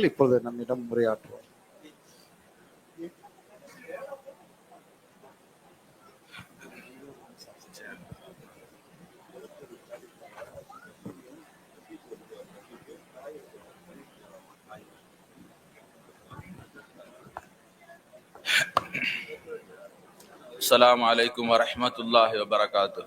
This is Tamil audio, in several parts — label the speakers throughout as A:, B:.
A: ஹசரத் அகிபுல்லா அவர்கள் இப்பொழுது நம்மிடம் உரையாற்றுவார்
B: السلام عليكم ورحمة الله وبركاته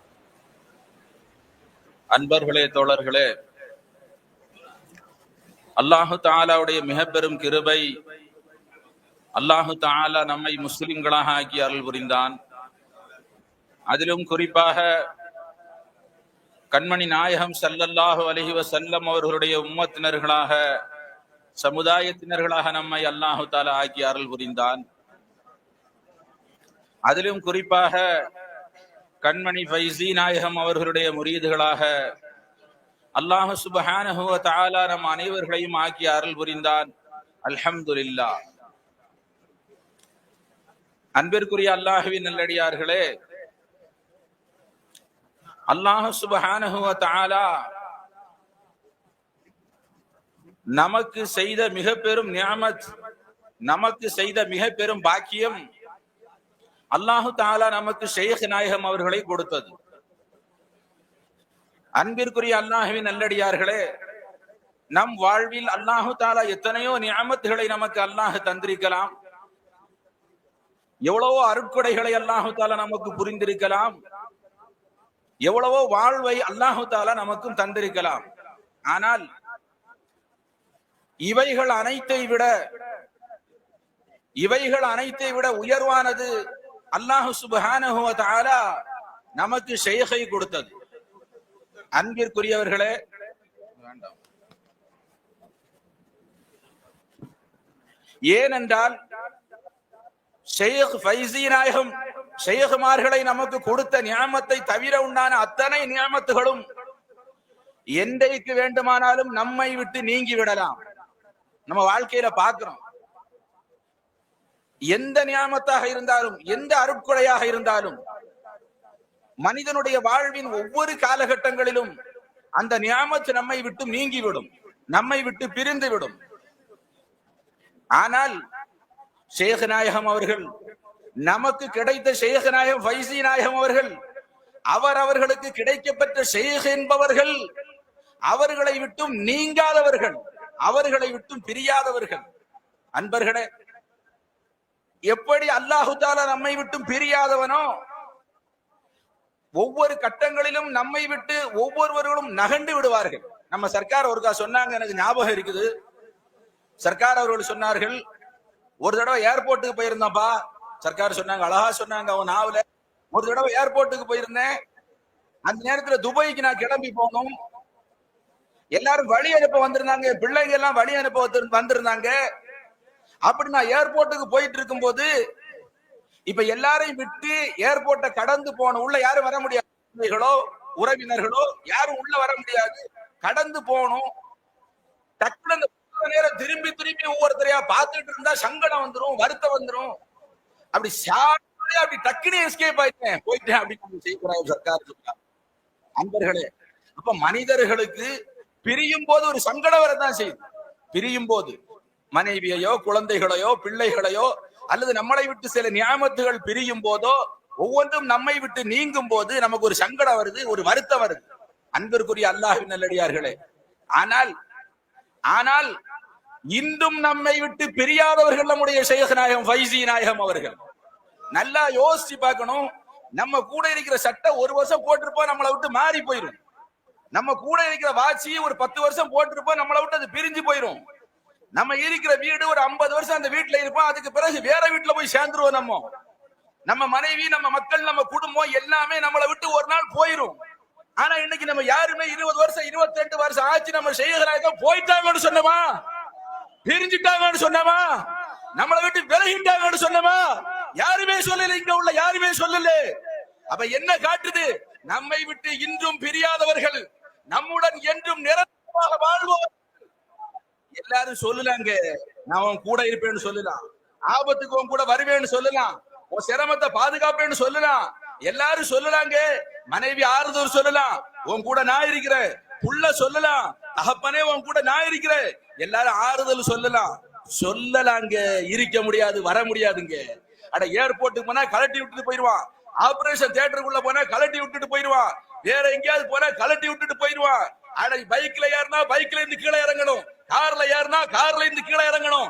B: அன்பர்களே தோழர்களே அல்லாஹு தாலாவுடைய மிக பெரும் கிருபை அல்லாஹு தாலா நம்மை முஸ்லிம்களாக ஆக்கி அருள் புரிந்தான். அதிலும் குறிப்பாக கண்மணி நாயகம் சல்லல்லாஹு அலஹி வசல்லம் அவர்களுடைய உம்மத்தினர்களாக சமுதாயத்தினர்களாக நம்மை அல்லாஹு தாலா ஆக்கி அருள் புரிந்தான். அதிலும் குறிப்பாக கண்மணி ஃபைசி நாயகம் அவர்களுடைய முரீதுகளாக அல்லாஹு சுபஹானஹு வ நம் அனைவர்களையும் ஆக்கி அருள் புரிந்தான். அல்ஹம்துலில்லா அன்பிற்குரிய அல்லாஹுவின் நல்லடியார்களே அல்லாஹ் சுபஹானஹு வ நமக்கு செய்த மிக பெரும் நியமத் நமக்கு செய்த மிக பெரும் பாக்கியம் அல்லாஹு தாலா நமக்கு ஷேக் நாயகம் அவர்களை கொடுத்தது. அன்பிற்குரிய அல்லாஹுவின் நல்லடியார்களே நம் வாழ்வில் அல்லாஹு தாலா எத்தனையோ நியாமத்துகளை நமக்கு அல்லாஹ் தந்திருக்கலாம். எவ்வளவோ அருட்கொடைகளை அல்லாஹு தாலா நமக்கு புரிந்திருக்கலாம். எவ்வளவோ வாழ்வை அல்லாஹு தாலா நமக்கும் தந்திருக்கலாம். ஆனால் இவைகள் அனைத்தை விட இவைகள் அனைத்தை விட உயர்வானது அல்லாஹு சுபஹானஹு நமக்கு ஷேகை கொடுத்தது. அன்பிற்குரியவர்களே வேண்டாம். ஏனென்றால் ஷேக் ஃபைசி நாயகம் ஷேகுமார்களை நமக்கு கொடுத்த நியாமத்தை தவிர உண்டான அத்தனை நியாமத்துகளும் என்றைக்கு வேண்டுமானாலும் நம்மை விட்டு நீங்கி விடலாம். நம்ம வாழ்க்கையில பாக்குறோம் எந்த நியாமத்தாக இருந்தாலும் எந்த அருட்கொடையாக இருந்தாலும் மனிதனுடைய வாழ்வின் ஒவ்வொரு காலகட்டங்களிலும் அந்த நியாமத்து நம்மை விட்டு நீங்கிவிடும் நம்மை விட்டு பிரிந்து விடும் ஆனால் சேகநாயகம் அவர்கள் நமக்கு கிடைத்த சேகநாயகம் வைசி நாயகம் அவர்கள் அவர் அவர்களுக்கு கிடைக்கப்பெற்ற சேக என்பவர்கள் அவர்களை விட்டும் நீங்காதவர்கள் அவர்களை விட்டும் பிரியாதவர்கள். அன்பர்களே எப்படி அல்லாஹு தாலா நம்மை விட்டும் பிரியாதவனோ ஒவ்வொரு கட்டங்களிலும் நம்மை விட்டு ஒவ்வொருவர்களும் நகண்டு விடுவார்கள். நம்ம சர்க்கார் ஒருக்கா சொன்னாங்க எனக்கு ஞாபகம் இருக்குது. சர்க்கார் அவர்கள் சொன்னார்கள் ஒரு தடவை ஏர்போர்ட்டுக்கு போயிருந்தோம்ப்பா சர்க்கார் சொன்னாங்க அழகா சொன்னாங்க அவன் நாவல. ஒரு தடவை ஏர்போர்ட்டுக்கு போயிருந்தேன். அந்த நேரத்துல துபாய்க்கு நான் கிளம்பி போகணும் எல்லாரும் வழி அனுப்ப வந்திருந்தாங்க பிள்ளைங்க எல்லாம் வழி அனுப்ப வந்திருந்தாங்க. அப்படி நான் ஏர்போர்ட்டுக்கு போயிட்டு இருக்கும்போது இப்ப எல்லாரையும் விட்டு ஏர்போர்ட்டை கடந்து போன உள்ள யாரும் வர முடியாது உறவினர்களோ யாரும் உள்ள வர முடியாது. கடந்து போகணும் டக்குனு நேரம் திரும்பி திரும்பி ஒவ்வொருத்தரையா பார்த்துட்டு இருந்தா சங்கடம் வந்துடும் வருத்தம் வந்துடும் அப்படி சாப்பிட்டு அப்படி டக்குனு எஸ்கேப் ஆயிட்டேன். போயிட்டேன் அப்படின்னு செய்யக்கூடாது சர்க்கார் சொல்றாங்க அன்பர்களே அப்ப மனிதர்களுக்கு பிரியும் போது ஒரு சங்கடம் வரதான் செய்யுது. பிரியும் போது மனைவியையோ குழந்தைகளையோ பிள்ளைகளையோ அல்லது நம்மளை விட்டு சில நியாமத்துகள் பிரியும் போதோ ஒவ்வொன்றும் நம்மை விட்டு நீங்கும் போது நமக்கு ஒரு சங்கடம் வருது ஒரு வருத்தம் வருது. அன்பிற்குரிய அல்லாஹின் நல்லடியார்களே ஆனால் ஆனால் இன்றும் நம்மை விட்டு பிரியாதவர்கள் நம்முடைய ஷேக் நாயகம் ஃபைசி நாயகம் அவர்கள். நல்லா யோசிச்சு பார்க்கணும் நம்ம கூட இருக்கிற சட்டை ஒரு வருஷம் போட்டிருப்போம் நம்மளை விட்டு மாறி போயிடும் நம்ம கூட இருக்கிற வாட்சி ஒரு பத்து வருஷம் போட்டிருப்போம் நம்மளை விட்டு அது பிரிஞ்சு போயிரும். நம்ம இருக்கிற வீடு ஒரு ஐம்பது வருஷம் அந்த வீட்டுல இருப்போம். அதுக்கு பிறகு வேற வீட்டுல போய் சேர்ந்துருவோம் நம்ம. நம்ம மனைவி நம்ம மக்கள் நம்ம குடும்பம் எல்லாமே நம்மளை விட்டு ஒரு நாள் போயிரும். ஆனா இன்னைக்கு நம்ம யாருமே இருபது வருஷம் இருபத்தி ரெண்டு வருஷம் ஆச்சு. நம்ம செய்கிறாங்க போயிட்டாங்கன்னு சொன்னமா பிரிஞ்சுட்டாங்கன்னு சொன்னமா நம்மளை விட்டு விலகிட்டாங்கன்னு சொன்னமா யாருமே சொல்லல இங்க உள்ள யாருமே சொல்லல. அப்ப என்ன காட்டுது? நம்மை விட்டு இன்றும் பிரியாதவர்கள் நம்முடன் என்றும் நிரந்தரமாக வாழ்வோர் எல்லாரும் சொல்லலாங்க. நான் உன் கூட இருப்பேன்னு சொல்லலாம். ஆபத்துக்கு உன் கூட வருவேன்னு சொல்லலாம். உன் சிரமத்தை பாதுகாப்பேன்னு சொல்லலாம். எல்லாரும் சொல்லலாங்க. மனைவி ஆறுதல் சொல்லலாம். உன் கூட நான் இருக்கிறேன். புள்ள சொல்லலாம். தகப்பனே உன் கூட நான் இருக்கிறேன். எல்லாரும் ஆறுதல் சொல்லலாம். சொல்லலாங்க. இருக்க முடியாது வர முடியாதுங்க. அட ஏர்போர்ட்டுக்கு போனா கலட்டி விட்டுட்டு போயிருவான். ஆபரேஷன் தியேட்டருக்குள்ள போனா கலட்டி விட்டுட்டு போயிருவான். வேற எங்கேயாவது போனா கலட்டி விட்டுட்டு போயிருவான். அட பைக்ல ஏறினா பைக்ல இருந்து கீழே இறங்கணும். கார்ல ஏறினா கார்ல இருந்து கீழே இறங்கணும்.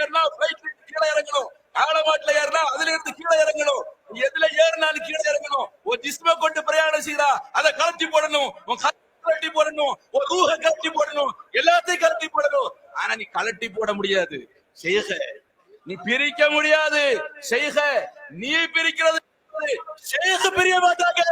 B: ஏறினா இருந்து கீழே இறங்கணும். காலமாட்டுல ஏறினா அதுல இருந்து கீழே இறங்கணும். நீ எதுல ஏறினாலும் கீழே இறங்கணும். ஒரு ஜிஸ்ம கொண்டு பிரயாணம் செய்யறா அதை கலத்தி போடணும். உன் கலட்டி போடணும். ஒரு ரூஹ கலட்டி போடணும். எல்லாத்தையும் கலட்டி போடணும். ஆனா நீ கலட்டி போட முடியாது. செய்க நீ பிரிக்க முடியாது. செய்க நீ பிரிக்கிறது செய்க பிரிய மாட்டாங்க.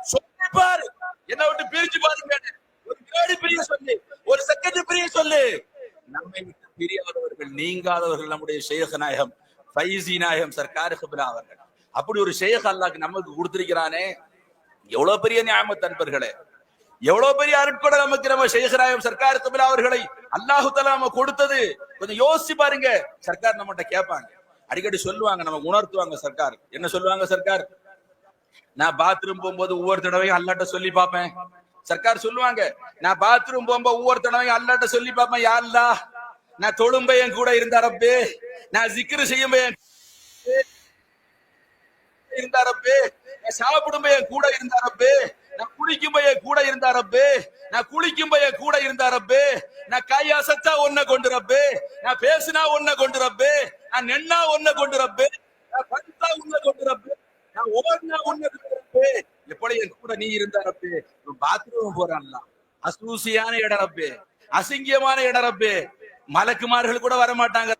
B: சொல்லி பாரு. என்ன விட்டு பிரிச்சு பாருங்க. ஒரு வினாடி பிரிய சொல்லு. ஒரு செகண்ட் பிரிய சொல்லு. நம்மை விட்டு பிரியாதவர்கள் நீங்காதவர்கள் நம்முடைய ஷேக நாயகம் ஃபைசி நாயகம் சர்க்கார் ஹிப்ரா அவர்கள். அப்படி ஒரு ஷேக் அல்லாஹ் நமக்கு கொடுத்திருக்கிறானே. எவ்வளவு பெரிய நியாமத் அன்பர்களே. எவ்வளவு பெரிய அருட்கொடை நமக்கு நம்ம ஷேகராயம் சர்க்கார் தமிழ் அவர்களை அல்லாஹு தலா நம்ம கொடுத்தது. கொஞ்சம் யோசிச்சு பாருங்க. சர்க்கார் நம்மகிட்ட கேட்பாங்க. அடிக்கடி சொல்லுவாங்க நமக்கு உணர்த்துவாங்க சர்க்கார். என்ன சொல்லுவாங்க சர்க்கார்? நான் பாத்ரூம் போகும்போது ஒவ்வொரு தடவையும் அல்லாட்ட சொல்லி பார்ப்பேன். சர்க்கார் சொல்லுவாங்க நான் பாத்ரூம் போகும்போது ஒவ்வொரு தடவையும் அல்லாட்ட சொல்லி பார்ப்பேன் யா நான் தொழும்ப என் கூட இருந்தாரப்பே நான் சிக்கிரு செய்யும் என் இருந்தாரப்பே நான் சாப்பிடும் என் கூட இருந்தாரப்பே நான் குளிக்கும் என் கூட இருந்தாரப்பே நான் குளிக்கும் என் கூட இருந்தாரப்பே நான் கை அசத்தா ஒன்ன கொண்டு ரப்பு நான் பேசினா ஒன்ன கொண்டு ரப்பு நான் நின்னா ஒன்ன கொண்டு ரப்பு நான் பத்தா ஒன்ன கொண்டு ரப்பு நான் ஓடினா ஒன்ன கொண்டு ரப்பே எப்படி என் கூட நீ இருந்தாரப்பே பாத்ரூம் போறான்ல அசூசியான இடம் ரப்பே. அசிங்கியமான இடம் ரப்பே. மலக்குமார்கள் கூட வர மாட்டாங்க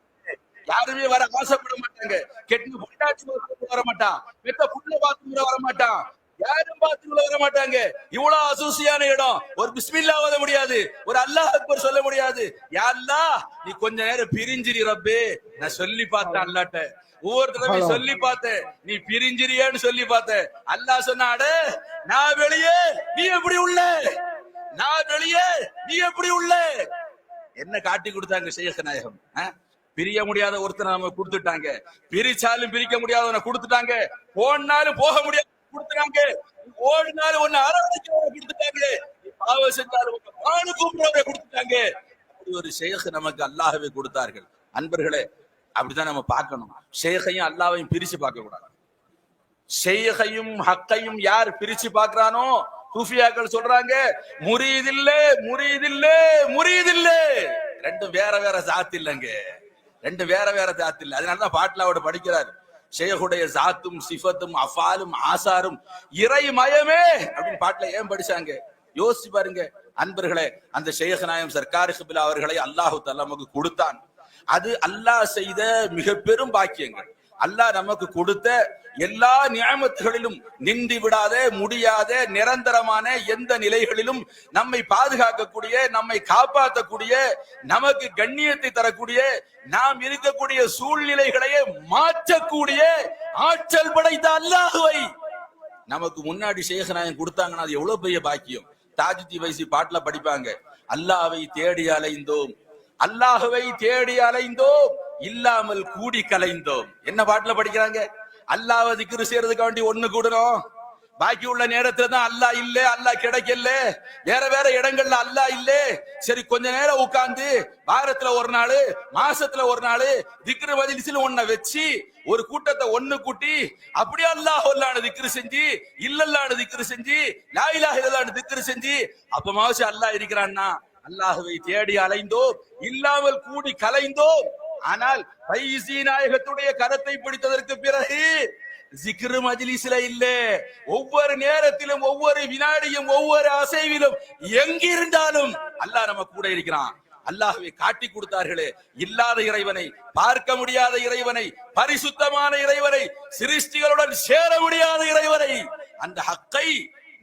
B: யாருமே வர ஆசைப்பட மாட்டாங்க. கெட்டு பொண்டாட்சி வர மாட்டான் பெத்த புள்ள பாத்ரூம்ல வர மாட்டான் யாரும் பாத்ரூம்ல வர மாட்டாங்க இவ்வளவு அசூசியான இடம். ஒரு பிஸ்மில்லா ஓத முடியாது. ஒரு அல்லாஹ் அக்பர் சொல்ல முடியாது. யாருலா நீ கொஞ்ச நேரம் பிரிஞ்சிரி ரப்பே. நான் சொல்லி பார்த்தேன் அல்லாட்ட. ஒவ்வொரு தடவையும் சொல்லி பார்த்தேன் நீ பிரிஞ்சிரியான்னு சொல்லி பார்த்தேன் அல்லாஹ் சொன்னாடு நான் வெளியே நீ எப்படி உள்ள? நான் வெளியே நீ எப்படி உள்ள? என்ன காட்டி கொடுத்தாங்க ஷேக நாயகம்? பிரிய முடியாத ஒருத்தனை நம்ம கொடுத்துட்டாங்க. பிரிச்சாலும் பிரிக்க முடியாதவனை கொடுத்துட்டாங்க. போனாலும் போக முடியாது கொடுத்துட்டாங்க. ஓடினாலும் ஒன்னு அரவணைக்கிறவரை கொடுத்துட்டாங்க. பாவம் செஞ்சாலும் பானு கூப்பிடுறவரை கொடுத்துட்டாங்க. அப்படி ஒரு ஷேக் நமக்கு அல்லாஹ்வே கொடுத்தார்கள். அன்பர்களே அப்படிதான் நம்ம பார்க்கணும். ஷேகையும் அல்லாவையும் பிரிச்சு பார்க்க கூடாது. ஷேகையும் ஹக்கையும் யார் பிரிச்சு பார்க்கிறானோ? சூஃபியாக்கள் சொல்றாங்க முறியதில்லே முறியதில்லே முறியதில்லே ரெண்டும் வேற வேற சாத்து இல்லைங்க. ரெண்டும் வேற வேற சாத்து இல்லை. அதனாலதான் பாட்டில் அவர் படிக்கிறார். ஷேகுடைய சாத்தும் சிஃபத்தும் அஃபாலும் ஆசாரும் இறை மயமே அப்படின்னு பாட்டுல ஏன் படிச்சாங்க? யோசிச்சு பாருங்க. அன்பர்களே அந்த ஷேக் நாயம் சர்க்கார் ஹிபிலா அவர்களை அல்லாஹு தஆலா கொடுத்தான். அது அல்லாஹ் செய்த மிக பெரும் பாக்கியங்கள். அல்லாஹ் நமக்கு கொடுத்த எல்லா நியமத்துகளிலும் நின்று விடாத முடியாத நிரந்தரமான எந்த நிலைகளிலும் நம்மை பாதுகாக்கக்கூடிய நம்மை காப்பாற்றக்கூடிய நமக்கு கண்ணியத்தை தரக்கூடிய நாம் இருக்கக்கூடிய சூழ்நிலைகளையே மாற்றக்கூடிய ஆற்றல் படைத்த அல்லாஹுவை நமக்கு முன்னாடி சேகநாயகம் கொடுத்தாங்கன்னா அது எவ்வளவு பெரிய பாக்கியம். தாஜுத்தி வைசி பாட்டுல படிப்பாங்க அல்லாவை தேடி அலைந்தோம் அல்லாஹுவை தேடி அலைந்தோம் இல்லாமல் கூடி கலைந்தோம். என்ன பாட்டுல படிக்கிறாங்க? அல்லாஹ் திக்ரு செய்யறதுக்கு வேண்டி ஒண்ணு கூடணும். பாக்கி உள்ள நேரத்துல தான் அல்லாஹ் இல்ல அல்லாஹ் கிடைக்கல. வேற வேற இடங்கள்ல அல்லாஹ் இல்ல. சரி கொஞ்ச நேரம் உட்கார்ந்து வாரத்துல ஒரு நாள் மாசத்துல ஒரு நாள் திக்ரு மஜ்லிஸ்ல ஒன்ன வச்சு ஒரு கூட்டத்தை ஒண்ணு கூட்டி அப்படியே அல்லாஹ் அல்லாஹ் திக்ரு செஞ்சு இல்லல்லான்னு திக்ரு செஞ்சு லா இல்லான திக்ரு செஞ்சு அப்பமாவது அல்லாஹ் இருக்கிறான்னா? அல்லாஹுவை தேடி அலைந்தோம் இல்லாமல் கூடி கலைந்தோம். ஆனால் பைசி நாயகத்துடைய கரத்தை பிடித்ததற்கு பிறகு ஜிக்ரு மஜ்லிஸ்ல இல்ல. ஒவ்வொரு நேரத்திலும் ஒவ்வொரு வினாடியும் ஒவ்வொரு அசைவிலும் எங்கிருந்தாலும் அல்லாஹ் நம்ம கூட இருக்கிறான். அல்லாஹுவை காட்டி கொடுத்தார்களே இல்லாத இறைவனை பார்க்க முடியாத இறைவனை பரிசுத்தமான இறைவனை சிருஷ்டிகளுடன் சேர முடியாத இறைவனை. அந்த ஹக்கை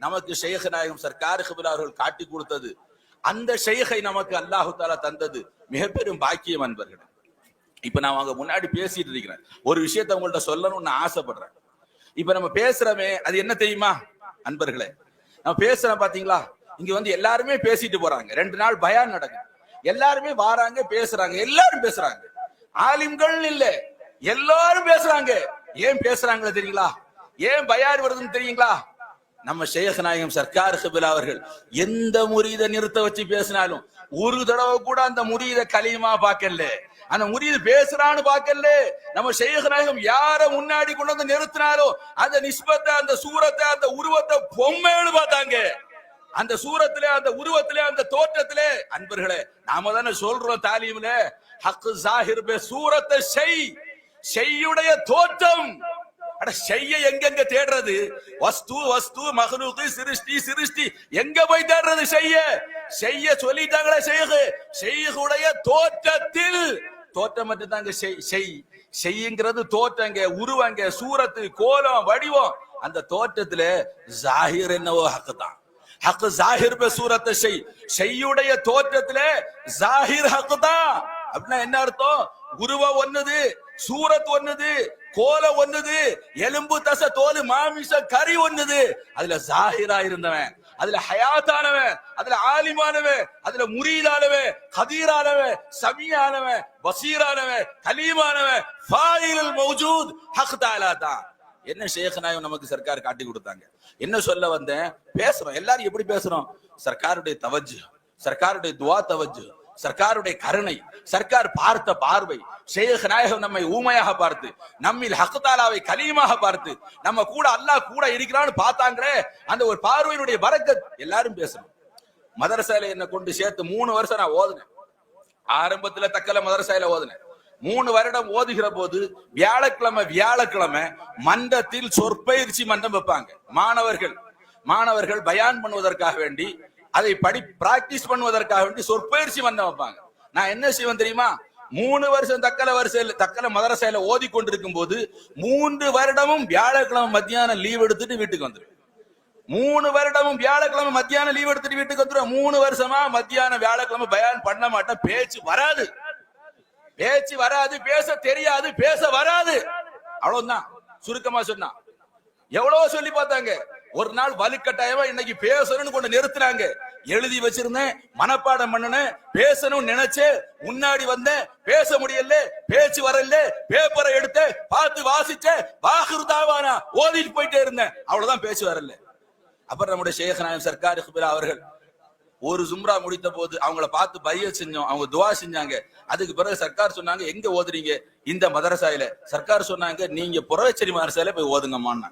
B: நமக்கு ஷேഖ് நாயகம் சர்க்கார் அவர்கள் காட்டி கொடுத்தது. அந்த ஷேகை நமக்கு அல்லாஹு தாலா தந்தது. மிகப்பெரும் பாக்கியம் அன்பர்களே. இப்ப நான் அவங்க முன்னாடி பேசிட்டு இருக்கிறேன். ஒரு விஷயத்த உங்கள்ட்ட சொல்லணும்னு நான் ஆசைப்படுறேன். இப்ப நம்ம பேசுறோமே அது என்ன தெரியுமா? அன்பர்களே நம்ம பேசுறோம் பாத்தீங்களா? இங்க வந்து எல்லாருமே பேசிட்டு போறாங்க. ரெண்டு நாள் பயான் நடக்குது. எல்லாருமே வாராங்க பேசுறாங்க. எல்லாரும் பேசுறாங்க. ஆலிம்கள் இல்ல. எல்லாரும் பேசுறாங்க. ஏன் பேசுறாங்களே தெரியுங்களா? ஏன் பயார் வருதுன்னு தெரியுங்களா? நம்ம ஷேக் நாயகம் சர்க்கார் ஹபிலா அவர்கள் எந்த முரீத நிறுத்த வச்சு பேசினாலும் ஒரு தடவை கூட அந்த முறியத கலியுமா பார்க்கல. அந்த முறியது பேசுறான்னு பார்க்கல. நம்ம ஷேக் நாயகம் யார முன்னாடி கொண்டு வந்து நிறுத்தினாலும் அந்த நிஸ்பத்தை அந்த சூரத்தை அந்த உருவத்தை பொம்மைன்னு பார்த்தாங்க. அந்த சூரத்திலே அந்த உருவத்திலே அந்த தோற்றத்திலே அன்பர்களே நாம தானே சொல்றோம் தாலீம்ல ஹக்கு சாஹிர் பே சூரத்தை செய். செய்யுடைய தோற்றம். அட செய்ய எங்கெங்க தேடுறது? வஸ்து வஸ்து மகனுக்கு சிருஷ்டி சிருஷ்டி. எங்க போய் தேடுறது செய்ய? செய்ய சொல்லிட்டாங்களே செய்யு செய்யுடைய தோற்றத்தில். தோற்றம் மட்டும் தாங்க செய் செய். செய்யுங்கிறது தோற்றங்க உருவங்க சூரத்து கோலம் வடிவம். அந்த தோற்றத்துல ஜாகிர் என்னவோ ஹக்கு தான் ஹக்கு ஜாகிர் பே சூரத்தை செய். செய்யுடைய தோற்றத்துல ஜாகிர் ஹக்கு தான் அப்படின்னா என்ன அர்த்தம்? உருவம் ஒண்ணுது சூரத் ஒண்ணுது கோல ஒன்னுது எலும்பு தச தோல் மாமிச கறி ஒன்னுது அதுல ஜாகிரா இருந்தவன் அதுல ஹயாத்தானவன் அதுல ஆலிமானவன் அதுல முரீதானவன் கதீரானவன் சமியானவன் பசீரானவன் கலீமானவன் ஃபாயிலுல் மௌஜூத் ஹக் தாலா தான். என்ன ஷேக்னாயும் நமக்கு சர்க்கார் காட்டி கொடுத்தாங்க. என்ன சொல்ல வந்தேன்? பேசுறோம். எல்லாரும் எப்படி பேசுறோம்? சர்க்காருடைய தவஜ் சர்க்காருடைய துவா தவஜ் சர்க்காருடைய கருணை சர்க்கார் பார்த்த பார்வை ஷேக் நாயகம் நம்மை ஊமையாக பார்த்து நம்மில் ஹக்குதாலாவை கலியமாக பார்த்து நம்ம கூட அல்லாஹ் கூட இருக்கிறான்னு பார்த்தாங்களே அந்த ஒரு பார்வையினுடைய வரக்கத் எல்லாரும் பேசணும். மதரசால என்ன கொண்டு சேர்த்து மூணு வருஷம் நான் ஓதுனேன். ஆரம்பத்துல தக்கல மதரசாயில ஓதுனேன். மூணு வருடம் ஓதுகிற போது வியாழக்கிழமை வியாழக்கிழமை மன்றத்தில் சொற்பயிற்சி மன்றம் வைப்பாங்க. மாணவர்கள் மாணவர்கள் பயான் பண்ணுவதற்காக வேண்டி அதை படி பிராக்டிஸ் பண்ணுவதற்காக வேண்டி சொற்பயிற்சி பண்ண வைப்பாங்க. நான் என்ன செய்வேன் தெரியுமா? மூணு வருஷம் தக்கல வரிசையில் தக்கல மதரசையில ஓதி கொண்டிருக்கும் போது மூன்று வருடமும் வியாழக்கிழமை மத்தியானம் லீவ் எடுத்துட்டு வீட்டுக்கு வந்துருவேன். மூணு வருடமும் வியாழக்கிழமை மத்தியானம் லீவ் எடுத்துட்டு வீட்டுக்கு வந்துடும் மூணு வருஷமா மத்தியானம் வியாழக்கிழமை பயான் பண்ண மாட்டேன். பேச்சு வராது. பேச்சு வராது பேச தெரியாது பேச வராது. அவ்வளவுதான். சுருக்கமா சொன்னா. எவ்வளவோ சொல்லி பார்த்தாங்க. ஒரு நாள் வலுக்கட்டாயமா இன்னைக்கு பேசணும்னு கொண்டு நிறுத்தினாங்க. எழுதி வச்சிருந்தேன் மனப்பாடம் பண்ணுனேன் பேசணும்னு நினைச்சேன் முன்னாடி வந்தேன் பேச முடியல பேச்சு வரல பேப்பரை எடுத்து பார்த்து வாசிச்சேன் வாகுருதாவானா ஓதிட்டு போயிட்டே இருந்தேன். அவ்வளவுதான் பேச்சு வரல. அப்புறம் நம்முடைய சேகநாயம் சர்க்கார் அவர்கள் ஒரு ஜும்ரா முடித்த போது அவங்கள பார்த்து பைய செஞ்சோம் அவங்க துவா செஞ்சாங்க. அதுக்கு பிறகு சர்க்கார் சொன்னாங்க எங்க ஓதுறீங்க? இந்த மதரசாயில. சர்க்கார் சொன்னாங்க நீங்க புறவச்சேரி மதரசாயில போய் ஓதுங்கம்மான்னு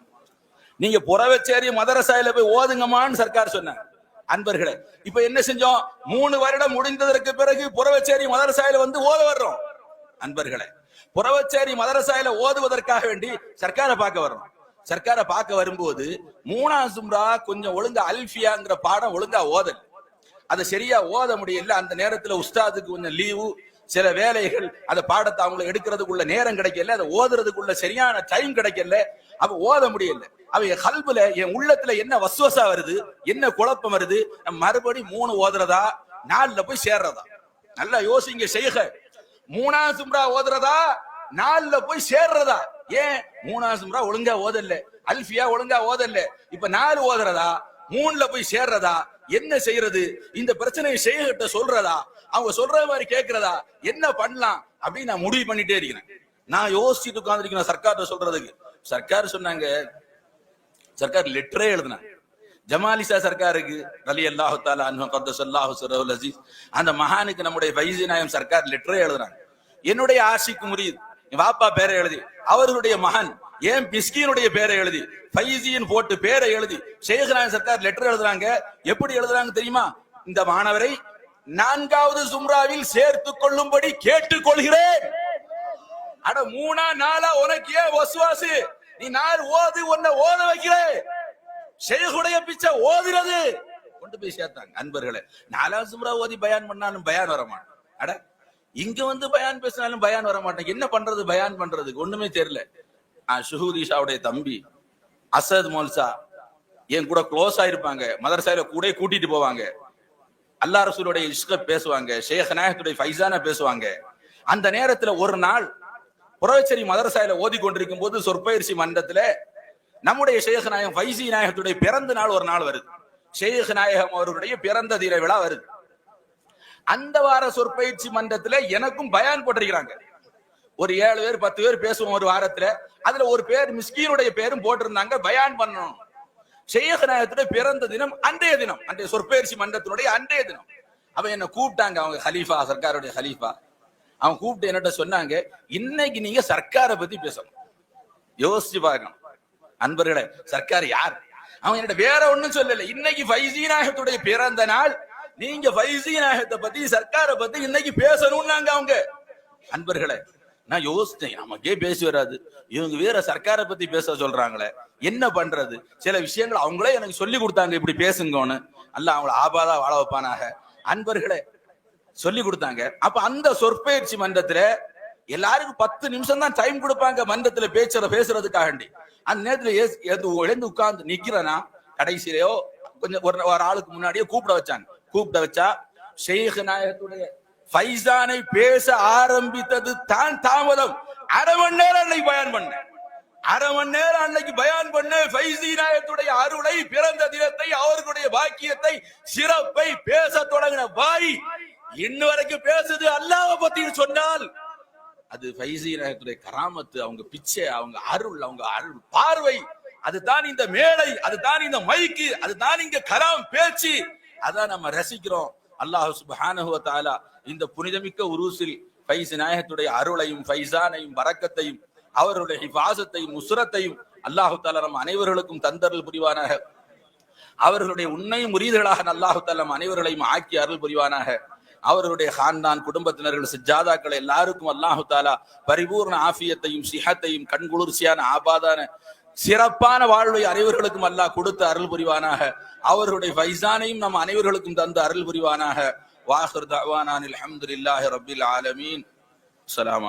B: நீங்க புறவச்சேரி மதரசாயில போய் ஓதுங்கம்மான்னு சர்க்கார் சொன்னாங்க அன்பர்களே இப்ப என்ன செஞ்சோம்? மூணு வருடம் முடிந்ததற்கு பிறகு புறவச்சேரி மதரசாயில வந்து ஓத வர்றோம். அன்பர்களே புறவச்சேரி மதரசாயில ஓதுவதற்காக வேண்டி சர்க்காரை பார்க்க வர்றோம். சர்க்காரை பார்க்க வரும்போது மூணாம் சும்ரா கொஞ்சம் ஒழுங்கா அல்ஃபியாங்கிற பாடம் ஒழுங்கா ஓதல். அதை சரியா ஓத முடியல. அந்த நேரத்துல உஸ்தாதுக்கு கொஞ்சம் லீவு. சில வேலைகள் அந்த பாடத்தை அவங்க எடுக்கிறதுக்குள்ள நேரம் கிடைக்கல அதை ஓதுறதுக்குள்ள சரியான டைம் கிடைக்கல. அவ ஓத முடியல. அவ என் கல்புல என் உள்ளத்துல என்ன வசுவசா வருது என்ன குழப்பம் வருது மறுபடி மூணு ஓதுறதா நாலுல போய் சேர்றதா? நல்லா யோசிங்க செய்க மூணாம் சும்ரா ஓதுறதா நாலுல போய் சேர்றதா? ஏன்? மூணாம் சும்ரா ஒழுங்கா ஓதல்ல அல்ஃபியா ஒழுங்கா ஓதல்ல இப்ப நாலு ஓதுறதா மூணுல போய் சேர்றதா? என்ன செய்யறது? இந்த பிரச்சனையை செய்கிட்ட சொல்றதா? அவங்க சொல்ற மாதிரி கேக்குறதா? என்ன பண்ணலாம்? அப்படின்னு நான் முடிவு பண்ணிட்டே இருக்கிறேன். நான் யோசிச்சுட்டு உட்காந்துருக்கேன் சர்க்கார்ட்ட சொல்றதுக்கு. சர்க்கார் சொன்னாங்க சர்க்கார் லெட்டரே எழுதினாங்க ஜமாலிசா சர்க்காருக்கு அலி அல்லாஹு தாலா அல்லாஹு அசீஸ் அந்த மகானுக்கு நம்முடைய வைசி நாயம் சர்க்கார் லெட்டரே எழுதுறாங்க. என்னுடைய ஆஷிக்கு முரீத் என் வாப்பா பேரை எழுதி அவர்களுடைய மகன் ஏன் பிஸ்கினுடைய பேரை எழுதி ஃபைசியின் போட்டு பேரை எழுதி சேகராயன் சர்க்கார் லெட்டர் எழுதுறாங்க. எப்படி எழுதுறாங்க தெரியுமா? இந்த மாணவரை நான்காவது சும்ராவில் சேர்த்துக் கொள்ளும்படி கேட்டுக்கொள்கிறேன். அட மூணா நாளா உனக்கு ஏன் வசுவாசு? நீ நாள் ஓது உன்னை ஓத வைக்கிறேன். செய்குடைய பிச்சை ஓதுறது. கொண்டு போய் சேர்த்தாங்க அன்பர்களே. நாலாம் சும்ரா ஓதி பயான் பண்ணாலும் பயான் வரமாட்டோம் அட இங்க வந்து பயான் பேசினாலும் பயான் வர மாட்டேன் என்ன பண்றது பயான் பண்றதுக்கு? ஒண்ணுமே தெரியல. சுஹூதிஷாவுடைய தம்பி அசத் மோல்சா என் கூட க்ளோஸ் ஆயிருப்பாங்க மதரசாயில கூட கூட்டிட்டு போவாங்க. அல்லா ரசூலுடைய இஷ்க பேசுவாங்க ஷேக் நாயகத்துடைய ஃபைசான பேசுவாங்க. அந்த நேரத்துல ஒரு நாள் புறவச்சேரி மதரசாயில ஓதி கொண்டிருக்கும் போது சொற்பயிற்சி மன்றத்துல நம்முடைய ஷேக் நாயகம் ஃபைசி நாயகத்துடைய பிறந்த நாள் ஒரு நாள் வருது. ஷேக் நாயகம் அவருடைய பிறந்த தீர விழா வருது. அந்த வார சொற்பயிற்சி மன்றத்துல எனக்கும் பயான் போட்டிருக்கிறாங்க. ஒரு ஏழு பேர் பத்து பேர் பேசுவோம் ஒரு வாரத்துல. அதுல ஒரு பேர் மிஸ்கீனுடைய பேரும் போட்டிருந்தாங்க பயான் பண்ணணும். ஷேக் நாயகத்துடைய பிறந்த தினம் அன்றைய தினம். அன்றைய சொற்பயிற்சி மன்றத்தினுடைய அன்றைய தினம். அவன் என்ன கூப்பிட்டாங்க அவங்க ஹலீஃபா சர்க்காருடைய ஹலீஃபா. அவன் கூப்பிட்டு என்னட்ட சொன்னாங்க இன்னைக்கு நீங்க சர்க்காரை பத்தி பேசணும். யோசிச்சு பார்க்கணும். அன்பர்களே சர்க்கார் யார்? அவன் என்னட்ட வேற ஒண்ணும் சொல்லல. இன்னைக்கு ஃபைசி நாயகத்துடைய பிறந்த நாள். நீங்க ஃபைசி நாயகத்தை பத்தி சர்க்காரை பத்தி இன்னைக்கு பேசணும்னாங்க அவங்க. அன்பர்களே நான் யோசிச்சேன். நமக்கே பேசி வராது. இவங்க வேற சர்க்காரை பத்தி பேச சொல்றாங்களே. என்ன பண்றது? சில விஷயங்கள் அவங்களே எனக்கு சொல்லி கொடுத்தாங்க இப்படி பேசுங்கன்னு. அல்ல அவங்கள ஆபாதா வாழ வைப்பானாக. அன்பர்களே சொல்லி கொடுத்தாங்க. அப்ப அந்த சொற்பயிற்சி மன்றத்துல எல்லாருக்கும் பத்து நிமிஷம் தான் டைம் கொடுப்பாங்க மன்றத்துல பேச்சுற பேசுறதுக்காகண்டி. அந்த நேரத்துல ஏஸ்- எது- எழுந்து உட்கார்ந்து நிக்கிறனா கடைசியிலயோ கொஞ்சம் ஒரு ஒரு ஆளுக்கு முன்னாடியே கூப்பிட வச்சாங்க. கூப்பிட வச்சா ஷேக் நாயகத்துடைய ஃபைசானை பேச ஆரம்பித்தது தான் தாமதம். அரை மணி நேரம் அன்னைக்கு பண்ணேன். அரை மணி நேரம் அன்னைக்கு பயான் பண்ண ஃபைசி நாயகத்துடைய அருளை பிறந்த தினத்தை அவர்களுடைய பாக்கியத்தை சிறப்பை பேச தொடங்கின பாய் இன்ன வரைக்கும் பேசுது. அல்லாஹ் பத்தி சொன்னால் அது ஃபைசி நாயகத்துடைய கராமத்து அவங்க பிச்சை அவங்க அருள் அவங்க அருள் பார்வை அதுதான் இந்த மேடை அதுதான் இந்த மைக்கு அதுதான் இங்க கலாம் பேச்சு. அதான் நம்ம ரசிக்கிறோம். அல்லாஹ் சுபஹானஹுவ தாலா இந்த புனிதமிக்க உருசில் ஃபைஸ் நாயகத்துடைய அருளையும் ஃபைசானையும் வரக்கத்தையும் அவருடைய ஹிஃபாசத்தையும் உசுரத்தையும் அல்லாஹு தாலா நம் அனைவர்களுக்கும் தந்தருள் புரிவானாக. அவர்களுடைய உண்மை முறியீடுகளாக அல்லாஹு தாலம் அனைவர்களையும் ஆக்கி அருள் புரிவானாக. அவர்களுடைய ஹான்தான் குடும்பத்தினர்கள் சிஜாதாக்கள் எல்லாருக்கும் அல்லாஹு தாலா பரிபூர்ண ஆஃபியத்தையும் சிஹத்தையும் கண்குளிர்ச்சியான ஆபாதான சிறப்பான வாழ்வை அனைவர்களுக்கும் அல்லாஹ் கொடுத்து அருள் புரிவானாக. அவர்களுடைய ஃபைசானையும் நம் அனைவர்களுக்கும் தந்து அருள் புரிவானாக. வாஹர் தவானான் அலமதுல்லாஹி ரபில் ஆலமீன். அஸ்ஸலாமு